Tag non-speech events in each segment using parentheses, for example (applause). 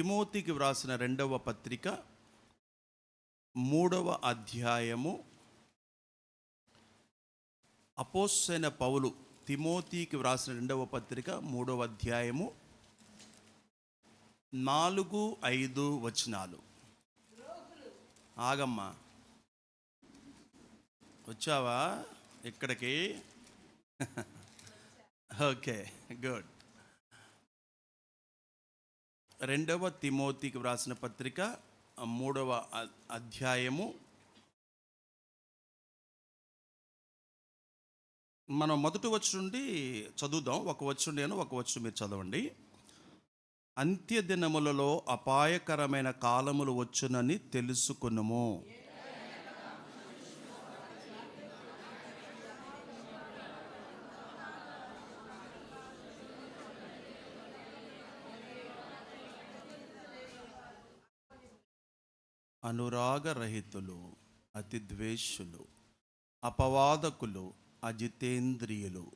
తిమోతికి వ్రాసిన రెండవ పత్రిక మూడవ అధ్యాయము. అపోసైన పౌలు తిమోతికి వ్రాసిన రెండవ పత్రిక మూడవ అధ్యాయము. నాలుగు ఐదు వచనాలు. ఆగమ్మా. వచ్చావా? ఇక్కడికి (laughs) ఓకే గుడ్. రెండవ తిమోతికి వ్రాసిన పత్రిక మూడవ అధ్యాయము. మనం మొదటి వచ్చి నుండి చదువుదాం. ఒక వచ్చి నేను ఒక వచ్చి మీరు చదవండి. అంత్య దినములలో అపాయకరమైన కాలములు వచ్చునని తెలుసుకునుము. అనురాగరహితులు అతి ద్వేషులు అపవాదకులు అజితేంద్రియులు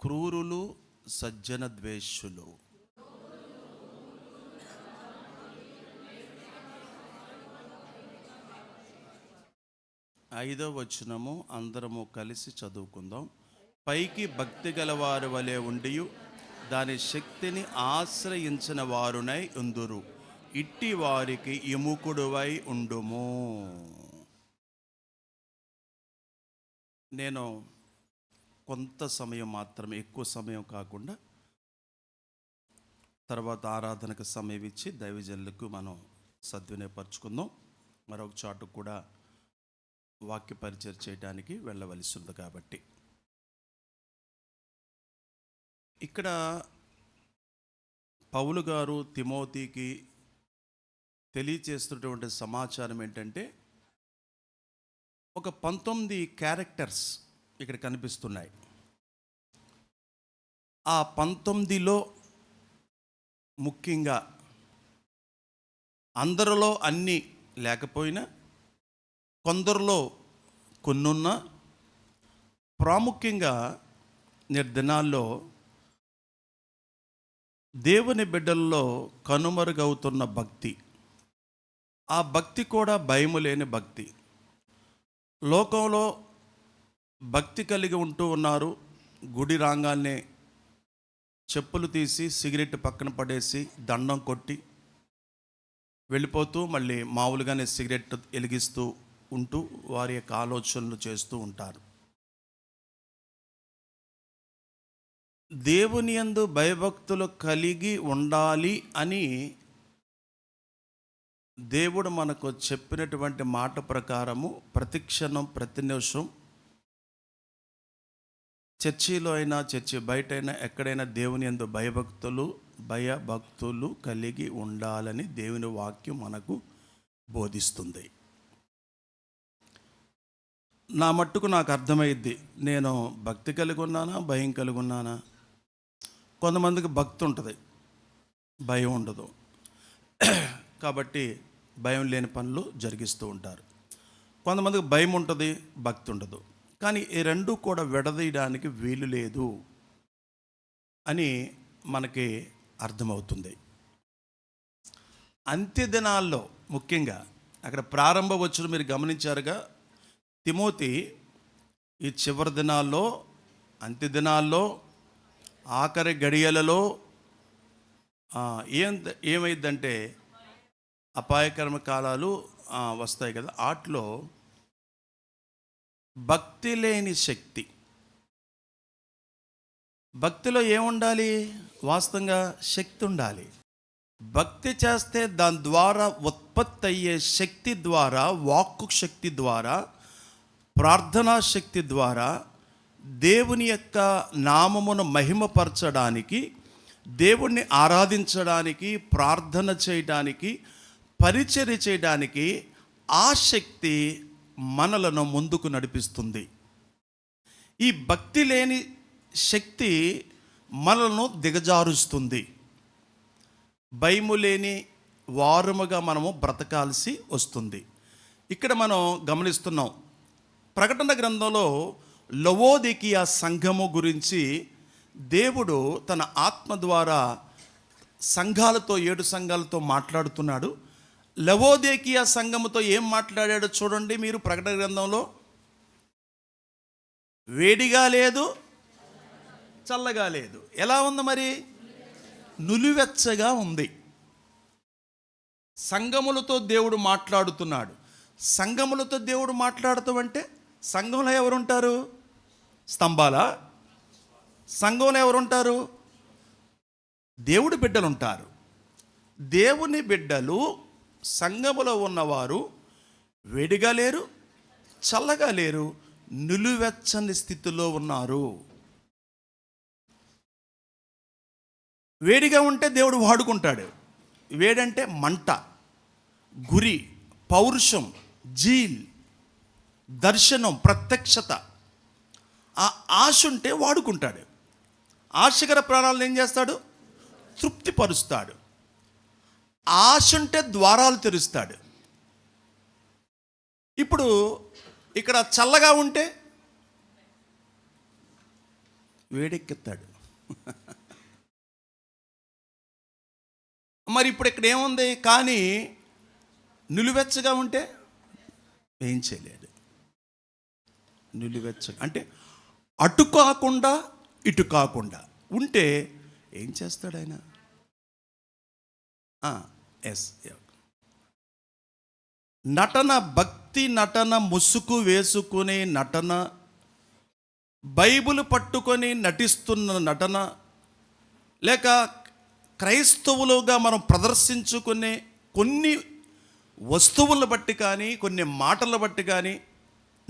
క్రూరులు సజ్జన ద్వేషులు ఐదో వచనము అందరము కలిసి చదువుకుందాం. పైకి భక్తి గలవారు వలె ఉండి దాని శక్తిని ఆశ్రయించిన వారునై ఉందురు. ఇట్టి వారికి ఎముకుడువై ఉండుము. నేను కొంత సమయం మాత్రమే ఎక్కువ సమయం కాకుండా తర్వాత ఆరాధనకు సమయం ఇచ్చి దైవజనులకు మనం సద్వినియోగపరుచుకుందాం. మరొక చాటు కూడా వాక్య పరిచయం చేయడానికి వెళ్ళవలసి ఉంది కాబట్టి. ఇక్కడ పౌలు గారు తిమోతికి తెలియచేస్తున్నటువంటి సమాచారం ఏంటంటే ఒక పంతొమ్మిది క్యారెక్టర్స్ ఇక్కడ కనిపిస్తున్నాయి. ఆ పంతొమ్మిదిలో ముఖ్యంగా అందరిలో అన్నీ లేకపోయినా కొందరిలో కొన్నున్న ప్రాముఖ్యంగా నేటి దినాల్లో దేవుని బిడ్డల్లో కనుమరుగవుతున్న భక్తి. ఆ భక్తి కూడా భయము లేని భక్తి. లోకంలో భక్తి కలిగి ఉంటూ ఉన్నారు. గుడి రాగానే చెప్పులు తీసి సిగరెట్ పక్కన పడేసి దండం కొట్టి వెళ్ళిపోతూ మళ్ళీ మామూలుగానే సిగరెట్ వెలిగిస్తూ ఉంటూ వారి యొక్క ఆలోచనలు చేస్తూ ఉంటారు. దేవుని యందు భయభక్తులు కలిగి ఉండాలి అని దేవుడు మనకు చెప్పినటువంటి మాట ప్రకారము ప్రతిక్షణం ప్రతి నిమిషం చర్చిలో అయినా చర్చి బయట అయినా ఎక్కడైనా దేవుని ఎందు భయభక్తులు భయభక్తులు కలిగి ఉండాలని దేవుని వాక్యం మనకు బోధిస్తుంది. నా మట్టుకు నాకు అర్థమైద్ది. నేను భక్తి కలిగి ఉన్నానా భయం కలిగి ఉన్నానా? కొంతమందికి భక్తి ఉంటుంది. భయం ఉండదు. కాబట్టి భయం లేని పనులు జరిగిస్తూ ఉంటారు. కొంతమందికి భయం ఉంటుంది భక్తి ఉండదు. కానీ ఈ రెండు కూడా విడదీయడానికి వీలు లేదు అని మనకి అర్థమవుతుంది. అంత్య దినాల్లో ముఖ్యంగా అక్కడ ప్రారంభ వచ్చును మీరు గమనించారుగా తిమోతి ఈ చివరి దినాల్లో అంత్య దినాల్లో ఆఖరి గడియలలో ఏం ఏమైందంటే అపాయకరమ కాలాలు వస్తాయి కదా. వాటిలో భక్తి లేని శక్తి. భక్తిలో ఏముండాలి? వాస్తవంగా శక్తి ఉండాలి. భక్తి చేస్తే దాని ద్వారా ఉత్పత్తి అయ్యే శక్తి ద్వారా వాక్కు శక్తి ద్వారా ప్రార్థనా శక్తి ద్వారా దేవుని యొక్క నామమును మహిమపరచడానికి దేవుణ్ణి ఆరాధించడానికి ప్రార్థన చేయడానికి పరిచర్య చేయడానికి ఆ శక్తి మనలను ముందుకు నడిపిస్తుంది. ఈ భక్తి లేని శక్తి మనలను దిగజారుస్తుంది. భయము లేని వారముగా మనము బ్రతకాల్సి వస్తుంది. ఇక్కడ మనం గమనిస్తున్నాం ప్రకటన గ్రంథంలో లవోదికీయ సంఘము గురించి దేవుడు తన ఆత్మ ద్వారా సంఘాలతో ఏడు సంఘాలతో మాట్లాడుతున్నాడు. లవోదేకియా సంఘముతో ఏం మాట్లాడాడో చూడండి మీరు ప్రకటన గ్రంథంలో. వేడిగా లేదు చల్లగా లేదు. ఎలా ఉంది మరి? నులివెచ్చగా ఉంది. సంఘములతో దేవుడు మాట్లాడుతున్నాడు. సంఘములతో దేవుడు మాట్లాడుతూ అంటే సంఘంలో ఎవరుంటారు? స్తంభాలా. సంఘంలో ఎవరుంటారు? దేవుడి బిడ్డలు ఉంటారు దేవుని బిడ్డలు సంఘములో ఉన్నవారు వేడిగా లేరు చల్లగా లేరు నిలువెచ్చని స్థితిలో ఉన్నారు. వేడిగా ఉంటే దేవుడు వాడుకుంటాడు. వేడంటే మంట గురి పౌరుషం జీల్ దర్శనం ప్రత్యక్షత. ఆ ఆశ ఉంటే వాడుకుంటాడు. ఆశకర ప్రాణాలను ఏం చేస్తాడు? తృప్తిపరుస్తాడు. ఆశ ఉంటే ద్వారాలు తెరుస్తాడు. ఇప్పుడు ఇక్కడ చల్లగా ఉంటే వేడెక్కిస్తాడు మరి ఇప్పుడు ఇక్కడ ఏముంది? కానీ నిలువెచ్చగా ఉంటే ఏం చేయలేడు నిలువెచ్చగా అంటే అటు కాకుండా ఇటు కాకుండా ఉంటే ఏం చేస్తాడు ఆయన? ఎస్ నటన భక్తి నటన ముసుగు వేసుకునే నటన బైబిల్ పట్టుకొని నటిస్తున్న నటన లేక క్రైస్తవులుగా మనం ప్రదర్శించుకునే కొన్ని వస్తువులను బట్టి కానీ కొన్ని మాటల బట్టి కానీ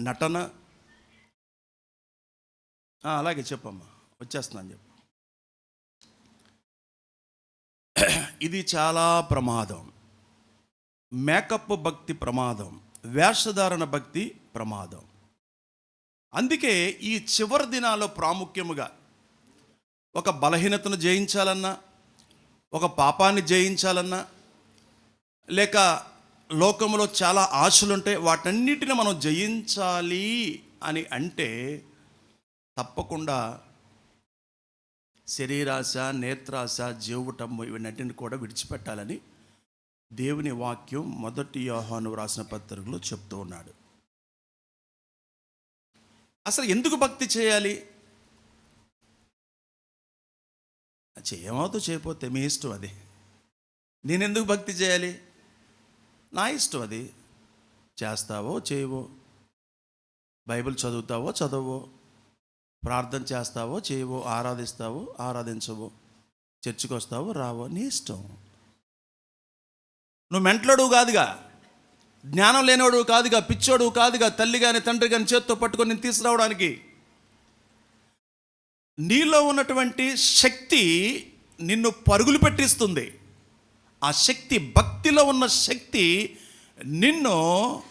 నటన. అలాగే చెప్పమ్మా వచ్చేస్తున్నాను చెప్పు. (clears throat) ఇది చాలా ప్రమాదం. మేకప్ భక్తి ప్రమాదం వేషధారణ భక్తి ప్రమాదం. అందుకే ఈ చివరి దినాల్లో ప్రాముఖ్యముగా ఒక బలహీనతను జయించాలన్నా ఒక పాపాన్ని జయించాలన్నా లేక లోకంలో చాలా ఆశలుంటాయి వాటన్నిటిని మనం జయించాలి అని అంటే తప్పకుండా శరీరాశ నేత్రాశ జీవటం ఇవన్నింటిని కూడా విడిచిపెట్టాలని దేవుని వాక్యం మొదటి యోహాను రాసిన పత్రికలో చెప్తూ ఉన్నాడు. అసలు ఎందుకు భక్తి చేయాలి? చేయమవుతూ చేయపోతే మీ ఇష్టం అది. నేను ఎందుకు భక్తి చేయాలి? నా ఇష్టం అది. చేస్తావో చేయవో? బైబిల్ చదువుతావో చదవో ప్రార్థన చేస్తావో చేయవో ఆరాధిస్తావో ఆరాధించవో చర్చికి వస్తావో రావో నీ ఇష్టం. నువ్వు మెంట్లోడు కాదుగా. జ్ఞానం లేనివాడు కాదుగా. పిచ్చోడు కాదుగా. తల్లి కానీ తండ్రి కానీ చేత్తో పట్టుకొని నేను తీసుకురావడానికి. నీలో ఉన్నటువంటి శక్తి నిన్ను పరుగులు పెట్టిస్తుంది. ఆ శక్తి భక్తిలో ఉన్న శక్తి నిన్ను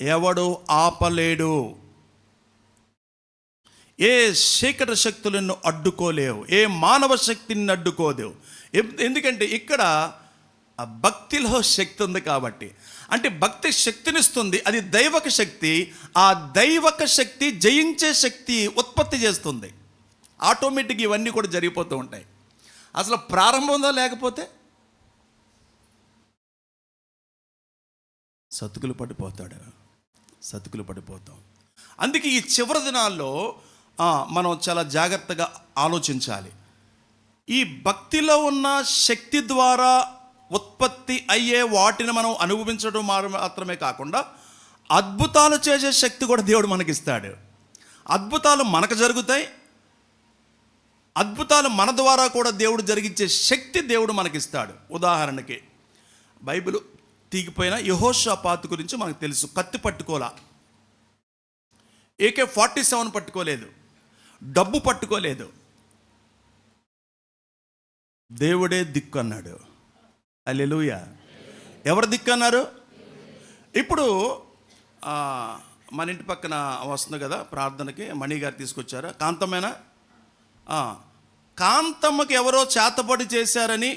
ఎవడు ఆపలేడు. ఏ శేఖర శక్తులను అడ్డుకోలేవు ఏ మానవ శక్తిని అడ్డుకోలేవు. ఎందుకంటే ఇక్కడ ఆ భక్తిలో శక్తి ఉంది కాబట్టి. అంటే భక్తి శక్తినిస్తుంది అది దైవక శక్తి ఆ దైవక శక్తి జయించే శక్తి ఉత్పత్తి చేస్తుంది. ఆటోమేటిక్ ఇవన్నీ కూడా జరిగిపోతూ ఉంటాయి. అసలు ప్రారంభంలో లేకపోతే? సతుకులు పడిపోతాడు. సతుకులు పడిపోతాం. అందుకే ఈ చివరి దినాల్లో మనం చాలా జాగ్రత్తగా ఆలోచించాలి. ఈ భక్తిలో ఉన్న శక్తి ద్వారా ఉత్పత్తి అయ్యే వాటిని మనం అనుభవించడం మాత్రమే కాకుండా అద్భుతాలు చేసే శక్తి కూడా దేవుడు మనకిస్తాడు. అద్భుతాలు మనకు జరుగుతాయి. అద్భుతాలు మన ద్వారా కూడా దేవుడు జరిగించే శక్తి దేవుడు మనకిస్తాడు. ఉదాహరణకి బైబిల్ తీగిపోయిన యహోషాపాత గురించి మనకు తెలుసు. కత్తి పట్టుకోలా. ఏకే ఫార్టీ సెవెన్ పట్టుకోలేదు. డబ్బు పట్టుకోలేదు. దేవుడే దిక్కు అన్నాడు అల్లెలుయ ఎవరు దిక్కు అన్నారు ఇప్పుడు మన ఇంటి పక్కన వస్తుంది కదా ప్రార్థనకి మణి గారు తీసుకొచ్చారా. కాంతమేనా కాంతమ్మకి ఎవరో చేతబడి చేశారని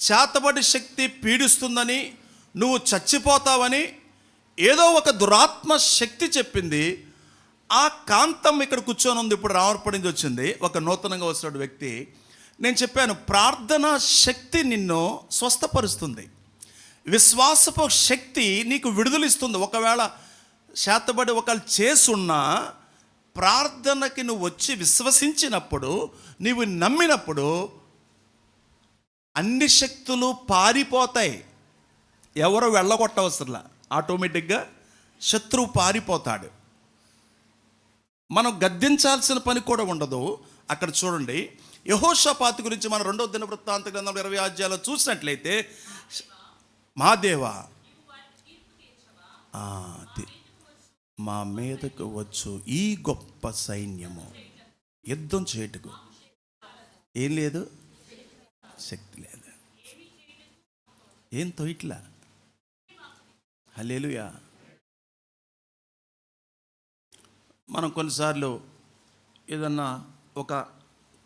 చేతబడి శక్తి పీడిస్తుందని నువ్వు చచ్చిపోతావని ఏదో ఒక దురాత్మ శక్తి చెప్పింది. ఆ కాంతం ఇక్కడ కూర్చొని ఉంది. ఇప్పుడు రావరపడింది వచ్చింది. ఒక నూతనంగా వస్తున్న వ్యక్తి. నేను చెప్పాను ప్రార్థన శక్తి నిన్ను స్వస్థపరుస్తుంది. విశ్వాసపు శక్తి నీకు విడుదలిస్తుంది. ఒకవేళ శాతబడి ఒకళ్ళు చేసున్నా ప్రార్థనకి నువ్వు వచ్చి విశ్వసించినప్పుడు నీవు నమ్మినప్పుడు అన్ని శక్తులు పారిపోతాయి. ఎవరు వెళ్ళగొట్టవసరంలా. ఆటోమేటిక్గా శత్రువు పారిపోతాడు. మనం గద్దించాల్సిన పని కూడా ఉండదు. అక్కడ చూడండి. యహోషపాతు గురించి మన రెండో దిన వృత్తాంత గ్రంథంలో ఇరవై అధ్యాయాలు చూసినట్లయితే మహాదేవా మా మీదకు వచ్చు ఈ గొప్ప సైన్యము. యుద్ధం చేయుటకు. ఏం లేదు. శక్తి లేదు. ఏం తొయిట్లా? హలేలుయా మనం కొన్నిసార్లు ఏదన్నా ఒక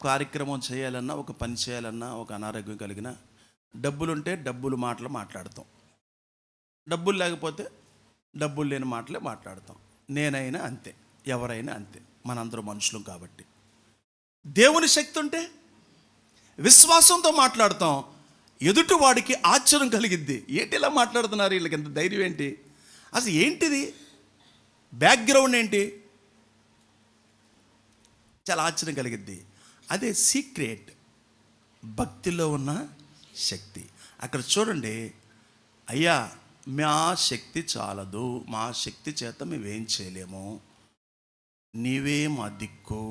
కార్యక్రమం చేయాలన్నా ఒక పని చేయాలన్నా ఒక అనారోగ్యం కలిగిన డబ్బులుంటే డబ్బులు మాటలు మాట్లాడతాం. డబ్బులు లేకపోతే డబ్బులు లేని మాటలే మాట్లాడతాం. నేనైనా అంతే ఎవరైనా అంతే మనందరూ మనుషులం కాబట్టి. దేవుని శక్తి ఉంటే విశ్వాసంతో మాట్లాడతాం. ఎదుటి వాడికి ఆశ్చర్యం కలిగిద్ది. ఏంటి ఇలా మాట్లాడుతున్నారు? వీళ్ళకి ఎంత ధైర్యం ఏంటి? అసలు ఏంటిది? బ్యాక్గ్రౌండ్ ఏంటి? చాలా ఆశ్చర్యం కలిగిద్ది అదే సీక్రెట్ భక్తిలో ఉన్న శక్తి. అక్కడ చూడండి అయ్యా మా శక్తి చాలదు మా శక్తి చేత మేమేం చేయలేము. నీవే మా దిక్కు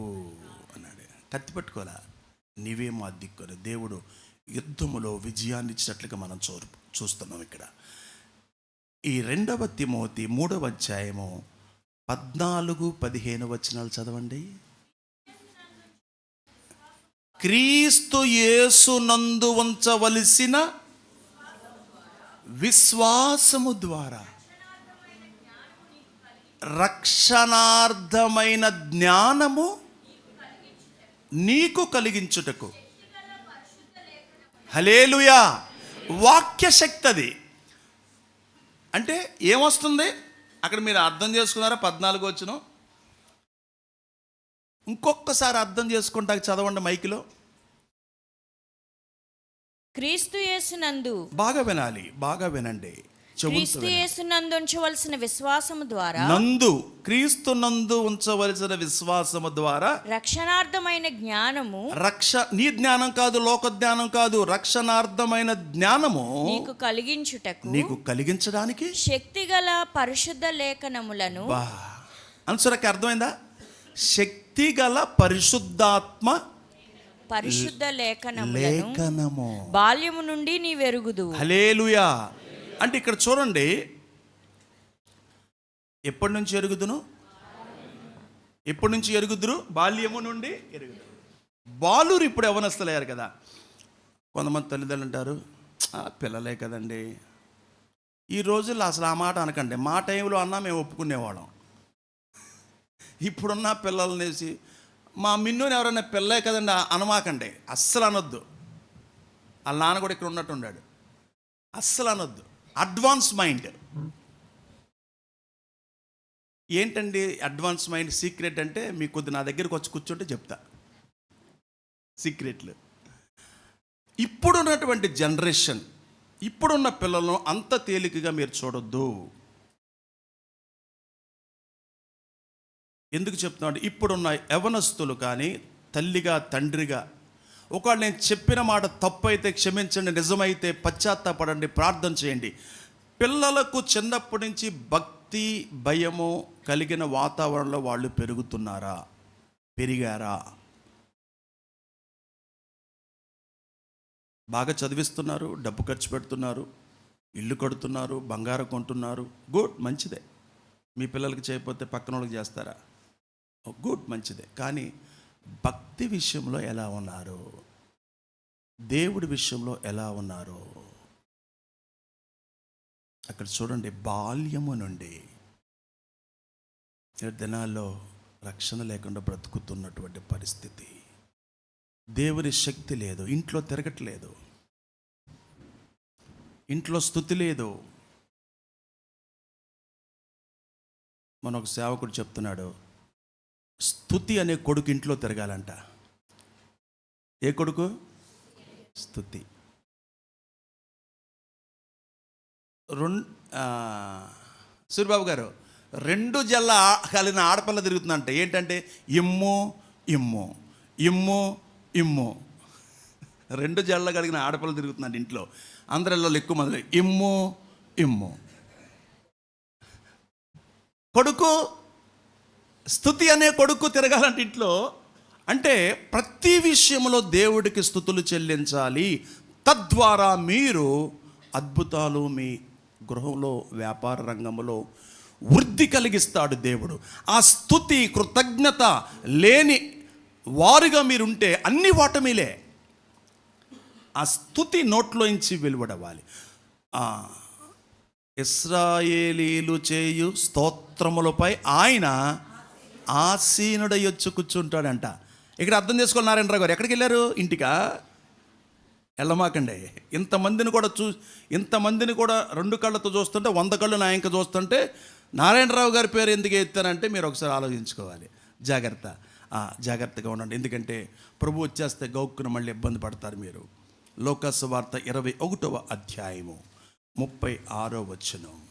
అన్నాడు. కత్తి పెట్టుకోలే నీవే మా దిక్కు అని దేవుడు యుద్ధములో విజయాన్ని ఇచ్చినట్లుగా మనం చూ చూస్తున్నాం ఇక్కడ. ఈ రెండవ తిమోతి మూడవ అధ్యాయము పద్నాలుగు పదిహేను వచనాలు చదవండి. క్రీస్తు యేసునందు ఉంచవలసిన విశ్వాసము ద్వారా రక్షణార్థమైన జ్ఞానము నీకు కలిగించుటకు. హలేలుయా వాక్య శక్తి అది అంటే ఏమొస్తుంది? అక్కడ మీరు అర్థం చేసుకున్నారా? పద్నాలుగు వచ్చిన ఇంకొకసారి అర్థం చేసుకుంటాక చదవండి మైకిలో. క్రీస్తు యేసునందు బాగా వినాలి బాగా వినండి. క్రీస్తు. యేసునందు ఉంచవలసిన విశ్వాసము ద్వారా నందు క్రీస్తు నందు ఉంచవలసిన విశ్వాసము ద్వారా రక్షణార్థమైన జ్ఞానము రక్ష నీ జ్ఞానం కాదు లోక జ్ఞానం కాదు రక్షణార్థమైన జ్ఞానము నీకు కలిగించుటకు నీకు కలిగించడానికి? శక్తిగల పరిశుద్ధ లేఖనములను అనుసరకి అర్థమైందా? శక్తి గల పరిశుద్ధాత్మ పరిశుద్ధ లేఖనములను లేఖనము. బాల్యము నుండి నీ వెరుగుదు హలేలుయా అంటే ఇక్కడ చూడండి. ఎప్పటి నుంచి ఎరుగుదును? ఎప్పటి నుంచి ఎరుగుదురు? బాల్యము నుండి ఎరుగుదురు. బాలురు ఇప్పుడు యవనస్తులయ్యారు కదా. కొంతమంది తల్లిదండ్రులు అంటారు "ఆ, పిల్లలే కదండి. ఈ రోజుల్లో అసలు ఆ మాట అనకండి. మా టైంలో అన్నా మేము ఒప్పుకునేవాళ్ళం. ఇప్పుడున్న పిల్లలనేసి మా మిన్నుని ఎవరైనా పిల్లే కదండి అనమాకండి. అస్సలు అనొద్దు. వాళ్ళ నాన్న కూడా ఇక్కడ ఉన్నట్టు ఉన్నాడు అస్సలు అనొద్దు. అడ్వాన్స్ మైండ్ ఏంటండి అడ్వాన్స్ మైండ్ సీక్రెట్ అంటే మీకు కొద్ది నా దగ్గరికి వచ్చి కూర్చుంటే చెప్తా. సీక్రెట్లు ఇప్పుడున్నటువంటి జనరేషన్ ఇప్పుడున్న పిల్లలను అంత తేలికగా మీరు చూడొద్దు. ఎందుకు చెప్తున్నాడు? ఇప్పుడున్న యవనస్తులు కానీ తల్లిగా తండ్రిగా ఒకవేళ నేను చెప్పిన మాట తప్పు అయితే క్షమించండి నిజమైతే పశ్చాత్తాపడండి ప్రార్థన చేయండి. పిల్లలకు చిన్నప్పటి నుంచి భక్తి భయము కలిగిన వాతావరణంలో వాళ్ళు పెరుగుతున్నారా? పెరిగారా? బాగా చదివిస్తున్నారు డబ్బు ఖర్చు పెడుతున్నారు ఇల్లు కడుతున్నారు బంగారం కొంటున్నారు. గుడ్ మంచిదే. మీ పిల్లలకి చేయకపోతే పక్కన వాళ్ళకి చేస్తారా? గుడ్ మంచిదే. కానీ భక్తి విషయంలో ఎలా ఉన్నారు? దేవుడి విషయంలో ఎలా ఉన్నారు? అక్కడ చూడండి బాల్యము నుండి దినాల్లో రక్షణ లేకుండా బ్రతుకుతున్నటువంటి పరిస్థితి. దేవుని శక్తి లేదు ఇంట్లో తిరగట్లేదు. ఇంట్లో స్థుతి లేదు. మన ఒక సేవకుడు చెప్తున్నాడు స్థుతి అనే కొడుకు ఇంట్లో తిరగాలంట. ఏ కొడుకు? స్థుతి రెండు సూర్యబాబు గారు రెండు జల్ల కలిగిన ఆడపిల్ల తిరుగుతుందంట. ఏంటంటే ఇమ్ము ఇమ్ము ఇమ్ము ఇమ్ము. రెండు జల్ల కలిగిన ఆడపిల్ల తిరుగుతుందంట ఇంట్లో. అందరిలో ఎక్కువ మంది ఇమ్ము ఇమ్ము. కొడుకు స్థుతి అనే కొడుకు తిరగాలంటే ఇంట్లో అంటే ప్రతి విషయంలో దేవుడికి స్థుతులు చెల్లించాలి. తద్వారా మీరు అద్భుతాలు మీ గృహంలో వ్యాపార రంగంలో వృద్ధి కలిగిస్తాడు దేవుడు. ఆ స్థుతి కృతజ్ఞత లేని వారుగా మీరుంటే అన్ని వాటమీలే ఆ స్థుతి నోట్లోంచి వెలువడవాలి. ఇస్రాయేలీలు చేయు స్తోత్రములపై ఆయన ఆసీనుడై వచ్చి కూర్చుంటాడంట. ఇక్కడ అర్థం చేసుకోవాలి నారాయణరావు గారు. ఎక్కడికి వెళ్ళారు? ఇంటికా? వెళ్ళమాకండి ఇంతమందిని కూడా చూ ఇంతమందిని కూడా రెండు కళ్ళతో చూస్తుంటే వంద కళ్ళు నా ఇంకా చూస్తుంటే నారాయణరావు గారి పేరు ఎందుకు ఎత్తారంటే మీరు ఒకసారి ఆలోచించుకోవాలి. జాగ్రత్త. జాగ్రత్తగా ఉండండి. ఎందుకంటే ప్రభు వచ్చేస్తే గౌక్కున మళ్ళీ ఇబ్బంది పడతారు మీరు. లోకస్ వార్త ఇరవై ఒకటవ అధ్యాయము ముప్పై ఆరో వచనం.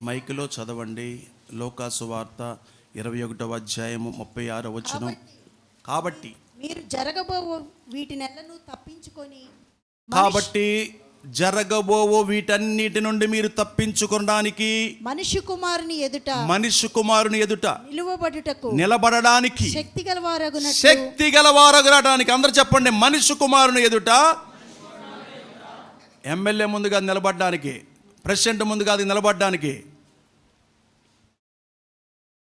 మైకులో చదవండి. లోకాసు వార్త ఇరవై ఒకటవ అధ్యాయము ముప్పై ఆరో వచనం. కాబట్టి మీరు జరగబో వీటి నెలను తప్పించుకొని కాబట్టి జరగబోవో వీటన్నిటి నుండి మీరు తప్పించుకోవడానికి మనుష్య కుమారుని ఎదుట మనిషి కుమారుని ఎదుట నిలువబడుటకు నిలబడడానికి శక్తి గలవారగునట్లు శక్తి గలవారగలడానికి అందరు చెప్పండి. మనిషి కుమారుని ఎదుట ఎమ్మెల్యే ముందుగా నిలబడడానికి ప్రెసిడెంట్ ముందుగా అది నిలబడడానికి.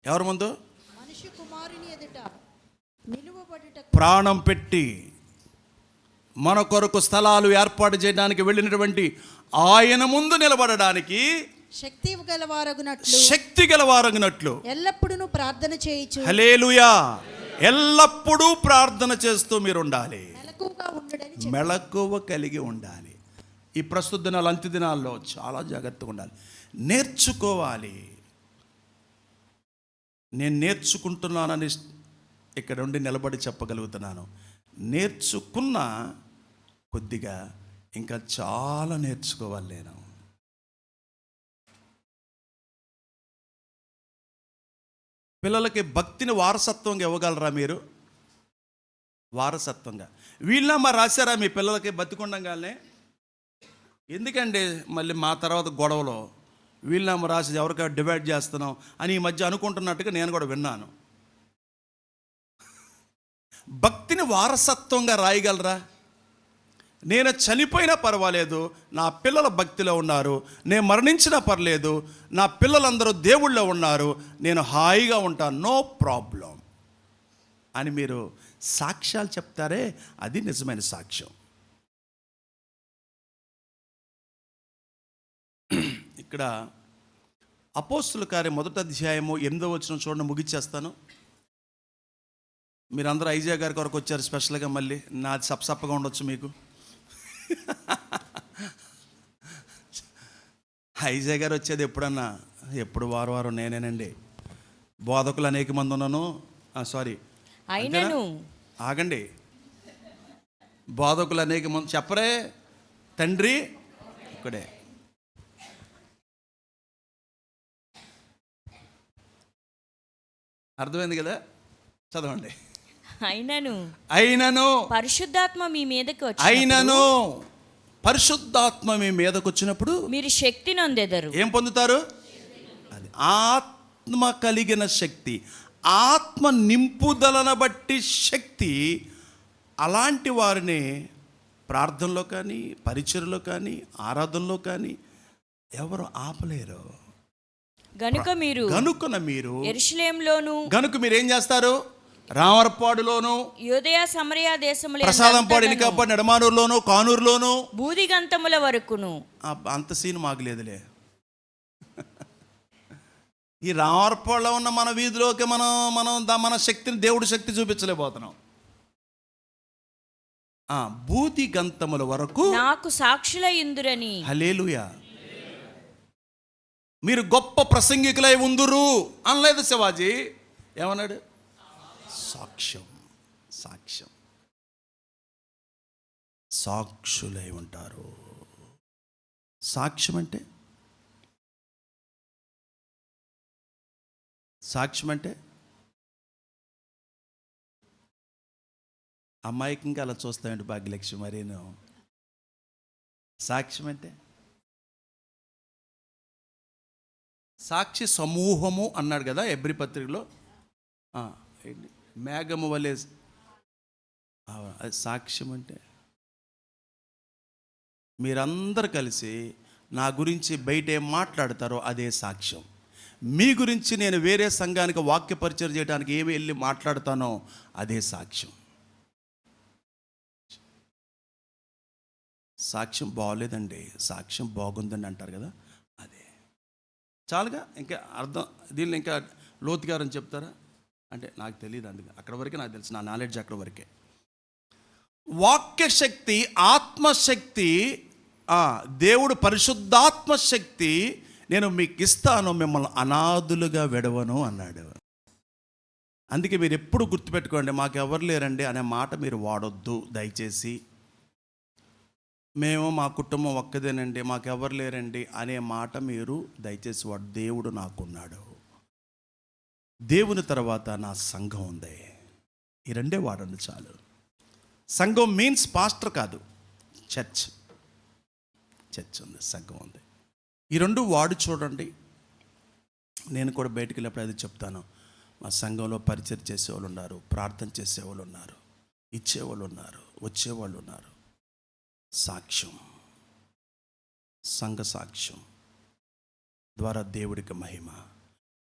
ఎవరి ముందు? ప్రాణం పెట్టి మన కొరకు స్థలాలు ఏర్పాటు చేయడానికి వెళ్ళినటువంటి ఆయన ముందు నిలబడడానికి శక్తి గలవారగునట్లు శక్తి గలవారగినట్లు. ఎల్లప్పుడూ ప్రార్థన చేయుచు. హలేలుయా ఎల్లప్పుడూ ప్రార్థన చేస్తూ మీరు ఉండాలి మెళకువ కలిగి ఉండాలి. ఈ ప్రస్తుత దినాలు అంత్య దినాల్లో చాలా జాగ్రత్తగా ఉండాలి. నేర్చుకోవాలి. నేను నేర్చుకుంటున్నానని ఇక్కడ ఉండి నిలబడి చెప్పగలుగుతున్నాను. నేర్చుకున్న కొద్దిగా ఇంకా చాలా నేర్చుకోవాలి నేను. పిల్లలకి భక్తిని వారసత్వంగా ఇవ్వగలరా మీరు? వారసత్వంగా. వీళ్ళ మా రాశారా మీ పిల్లలకి బతికుండగానే? ఎందుకండి మళ్ళీ మా తర్వాత గొడవలో వీళ్ళమ్మ రాసి ఎవరికైనా డివైడ్ చేస్తున్నాం అని ఈ మధ్య అనుకుంటున్నట్టుగా నేను కూడా విన్నాను. భక్తిని వారసత్వంగా రాయగలరా? నేను చనిపోయినా పర్వాలేదు నా పిల్లల భక్తిలో ఉన్నారు నేను మరణించినా పర్లేదు నా పిల్లలందరూ దేవుళ్ళో ఉన్నారు నేను హాయిగా ఉంటాను నో ప్రాబ్లం. అని మీరు సాక్ష్యాలు చెప్తారే అది నిజమైన సాక్ష్యం. ఇక్కడ అపోస్తుల కార్యం మొదటి అధ్యాయము ఎనిమిదో వచ్చిన చూడండి ముగిచ్చేస్తాను. మీరందరూ ఐజా గారి కొరకు వచ్చారు స్పెషల్గా మళ్ళీ. నాది సప్పసప్పగా ఉండొచ్చు మీకు. ఐజా గారు వచ్చేది ఎప్పుడన్నా? ఎప్పుడు వారం వారం నేనేనండి. బోధకులు అనేక మంది ఉన్నాను. సారీ. అయినను. ఆగండి. బోధకులు అనేక మంది చెప్పరే. తండ్రి ఇక్కడే. అర్థమైంది కదా? చదవండి. అయినను. అయినను. పరిశుద్ధాత్మ మీ మీదకి వచ్చి అయినను. పరిశుద్ధాత్మ మీ మీదకు వచ్చినప్పుడు మీరు శక్తి నొందెదరు. ఏం పొందుతారు? అది ఆత్మ కలిగిన శక్తి. ఆత్మ నింపుదలను బట్టి శక్తి. అలాంటి వారిని ప్రార్థనలో కానీ పరిచయలో కానీ ఆరాధనలో కానీ ఎవరు ఆపలేరు. గనుక మీరు గనుకున మీరు ఎరుషలేంలోను గనుక మీరు ఏం చేస్తారు? రామరపాడులోను యోదయ సమరయ దేశముల ప్రసాదంపాడు ఎనికాపాడు నెడమానూరులోను కానూరులోను. బూదిగంతముల వరకును. అంత సీన్ మాకు లేదులే. ఈ రామర్పల్లో ఉన్న మన వీధిలోకి మనం మనం మన శక్తిని దేవుడి శక్తి చూపించలేకపోతున్నాం. ఆ, భూతి గంతముల వరకు నాకు సాక్షుల ఇందురని హలేలుయా మీరు గొప్ప ప్రసంగికులై ఉందురు అనలేదు శివాజీ. ఏమన్నాడు? సాక్ష్యం సాక్ష్యం. సాక్షులై ఉంటారు. సాక్ష్యం అంటే? సాక్ష్యం అంటే? అమ్మాయికి ఇంకా అలా చూస్తామండి భాగ్యలక్ష్మి మరీను? సాక్ష్యం అంటే? సాక్షి సమూహము అన్నాడు కదా ఎబ్రి పత్రికలో. మేఘము వలె అది సాక్ష్యం అంటే? మీరందరూ కలిసి నా గురించి బయట ఏం మాట్లాడతారో అదే సాక్ష్యం. మీ గురించి నేను వేరే సంఘానికి వాక్య పరిచయం చేయడానికి ఏమి వెళ్ళి మాట్లాడతానో అదే సాక్ష్యం. సాక్ష్యం బాగోలేదండి సాక్ష్యం బాగుందండి అంటారు కదా. చాలుగా. ఇంకా అర్థం దీన్ని ఇంకా లోతుగారని చెప్తారా? అంటే నాకు తెలియదు అందుకే. అక్కడ వరకే నాకు తెలుసు. నా నాలెడ్జ్ అక్కడ వరకే. వాక్యశక్తి ఆత్మశక్తి దేవుడు పరిశుద్ధాత్మ శక్తి నేను మీకు ఇస్తాను మిమ్మల్ని అనాథులుగా విడవను అన్నాడు అందుకే మీరు ఎప్పుడు గుర్తుపెట్టుకోండి మాకు ఎవరు లేరండి అనే మాట మీరు వాడొద్దు. దయచేసి మేము మా కుటుంబం ఒక్కదేనండి మాకు లేరండి అనే మాట మీరు దయచేసి వాడు దేవుడు నాకున్నాడు. దేవుని తర్వాత నా సంఘం ఉంది. ఈ రెండే వాడండి చాలు. సంఘం మీన్స్ పాస్టర్ కాదు చర్చ్ చర్చ్ ఉంది సంఘం ఉంది. ఈ రెండు వాడు చూడండి. నేను కూడా బయటికి వెళ్ళినప్పుడు అది చెప్తాను. మా సంఘంలో పరిచయం చేసేవాళ్ళు ఉన్నారు ప్రార్థన చేసేవాళ్ళు ఉన్నారు ఇచ్చేవాళ్ళు ఉన్నారు వచ్చేవాళ్ళు ఉన్నారు. సాక్ష్యం. సంఘ సాక్ష్యం ద్వారా దేవుడికి మహిమ.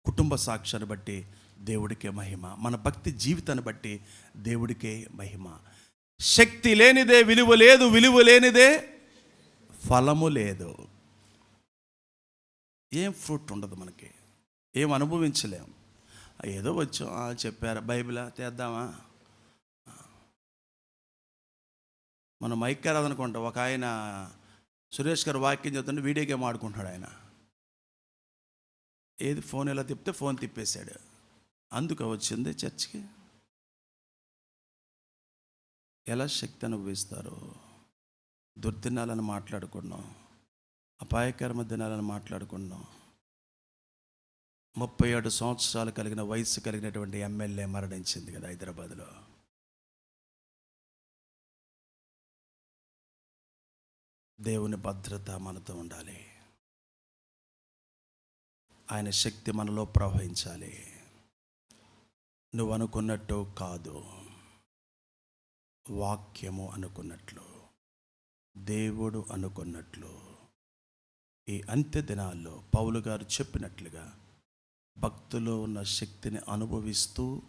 కుటుంబ సాక్ష్యాన్ని బట్టి దేవుడికే మహిమ. మన భక్తి జీవితాన్ని బట్టి దేవుడికే మహిమ. శక్తి లేనిదే విలువ లేదు విలువ లేనిదే ఫలము లేదు. ఏం ఫ్రూట్ ఉండదు మనకి. ఏం అనుభవించలేం. ఏదో వచ్చాం చెప్పారు బైబిలా చేద్దామా మనం మైక్ రాదనుకుంటా ఒక ఆయన సురేష్ గారు వాక్యం చెప్తుంటే వీడియో గేమ్ ఆడుకుంటున్నాడు ఆయన. ఏది ఫోన్ ఎలా తిప్పితే ఫోన్ తిప్పేశాడు. అందుకు వచ్చింది చర్చికి. ఎలా శక్తి అనుభవిస్తారు? దుర్దినాలను మాట్లాడుకున్నాం అపాయకరమ దినాలను మాట్లాడుకున్నాం. ముప్పై ఏడు సంవత్సరాలు కలిగిన వయసు కలిగినటువంటి ఎమ్మెల్యే మరణించింది కదా హైదరాబాద్లో. దేవుని భద్రత మనతో ఉండాలి. ఆయన శక్తి మనలో ప్రవహించాలి. నువ్వు అనుకున్నట్టు కాదు. వాక్యము అనుకున్నట్లు దేవుడు అనుకున్నట్లు ఈ అంత్య దినాల్లో పౌలు గారు చెప్పినట్లుగా భక్తులో ఉన్న శక్తిని అనుభవిస్తూ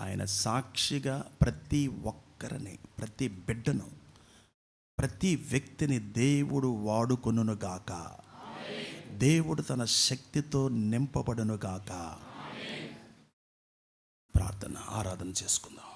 ఆయన సాక్షిగా ప్రతి ఒక్కరిని ప్రతి బిడ్డను ప్రతి వ్యక్తిని దేవుడు వాడుకొనుగాక దేవుడు తన శక్తితో నింపబడునుగాక ప్రార్థన ఆరాధన చేసుకుందాం.